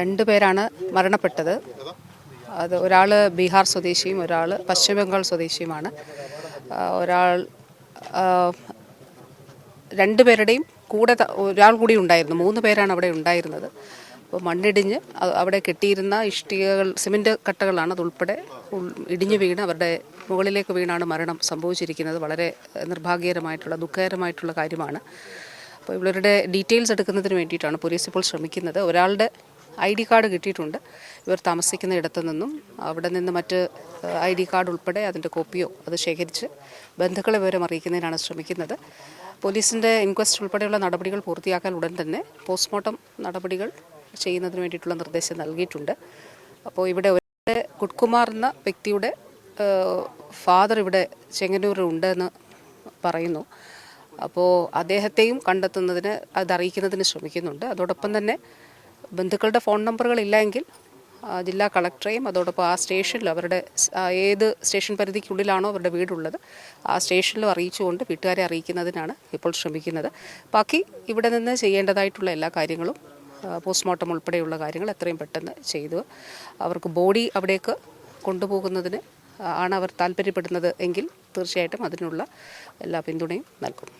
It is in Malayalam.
രണ്ട് പേരാണ് മരണപ്പെട്ടത്. അത് ഒരാൾ ബീഹാർ സ്വദേശിയും ഒരാൾ പശ്ചിമ ബംഗാൾ സ്വദേശിയുമാണ്. ഒരാൾ രണ്ടുപേരുടെയും കൂടെ ഒരാൾ കൂടി ഉണ്ടായിരുന്നു. മൂന്ന് പേരാണ് അവിടെ ഉണ്ടായിരുന്നത്. അപ്പോൾ മണ്ണിടിഞ്ഞ് അവിടെ കെട്ടിയിരുന്ന ഇഷ്ടികകൾ സിമെന്റ് കട്ടകളാണ് അതുൾപ്പെടെ ഇടിഞ്ഞു വീണ് അവരുടെ മുകളിലേക്ക് വീണാണ് മരണം സംഭവിച്ചിരിക്കുന്നത്. വളരെ നിർഭാഗ്യകരമായിട്ടുള്ള ദുഃഖകരമായിട്ടുള്ള കാര്യമാണ്. അപ്പോൾ ഇവരുടെ ഡീറ്റെയിൽസ് എടുക്കുന്നതിന് വേണ്ടിയിട്ടാണ് പോലീസ് ഇപ്പോൾ ശ്രമിക്കുന്നത്. ഒരാളുടെ ഐ ഡി കാർഡ് കിട്ടിയിട്ടുണ്ട്. ഇവർ താമസിക്കുന്ന ഇടത്തു നിന്നും അവിടെ നിന്ന് മറ്റ് ഐ ഡി കാർഡ് ഉൾപ്പെടെ അതിന്റെ കോപ്പിയോ അത് ശേഖരിച്ച് ബന്ധുക്കളെ വിവരം അറിയിക്കുന്നതിനാണ് ശ്രമിക്കുന്നത്. പോലീസിന്റെ ഇൻക്വസ്റ്റ് ഉൾപ്പെടെയുള്ള നടപടികൾ പൂർത്തിയാക്കാൻ ഉടൻ തന്നെ പോസ്റ്റ്മോർട്ടം നടപടികൾ ചെയ്യുന്നതിന് വേണ്ടിയിട്ടുള്ള നിർദ്ദേശം നൽകിയിട്ടുണ്ട്. അപ്പോൾ ഇവിടെ ഒരു കുട്കുമാർ എന്ന വ്യക്തിയുടെ ഫാദർ ഇവിടെ ചെങ്ങന്നൂരിൽ ഉണ്ടെന്ന് പറയുന്നു. അപ്പോൾ അദ്ദേഹത്തെയും കണ്ടെത്തുന്നതിന് അതറിയിക്കുന്നതിന് ശ്രമിക്കുന്നുണ്ട്. അതോടൊപ്പം തന്നെ ബന്ധുക്കളുടെ ഫോൺ നമ്പറുകൾ ഇല്ലെങ്കിൽ ജില്ലാ കളക്ടറെയും അതോടൊപ്പം ആ സ്റ്റേഷനിൽ അവരുടെ ഏത് സ്റ്റേഷൻ പരിധിക്കുള്ളിലാണോ അവരുടെ വീടുള്ളത് ആ സ്റ്റേഷനിലും അറിയിച്ചുകൊണ്ട് വീട്ടുകാരെ അറിയിക്കുന്നതിനാണ് ഇപ്പോൾ ശ്രമിക്കുന്നത്. ബാക്കി ഇവിടെ നിന്ന് ചെയ്യേണ്ടതായിട്ടുള്ള എല്ലാ കാര്യങ്ങളും പോസ്റ്റ്മോർട്ടം ഉൾപ്പെടെയുള്ള കാര്യങ്ങൾ എത്രയും പെട്ടെന്ന് ചെയ്തു. അവർക്ക് ബോഡി അവിടേക്ക് കൊണ്ടുപോകുന്നതിന് ആണ് അവർ താല്പര്യപ്പെടുന്നത് എങ്കിൽ തീർച്ചയായിട്ടും അതിനുള്ള എല്ലാ പിന്തുണയും നൽകും.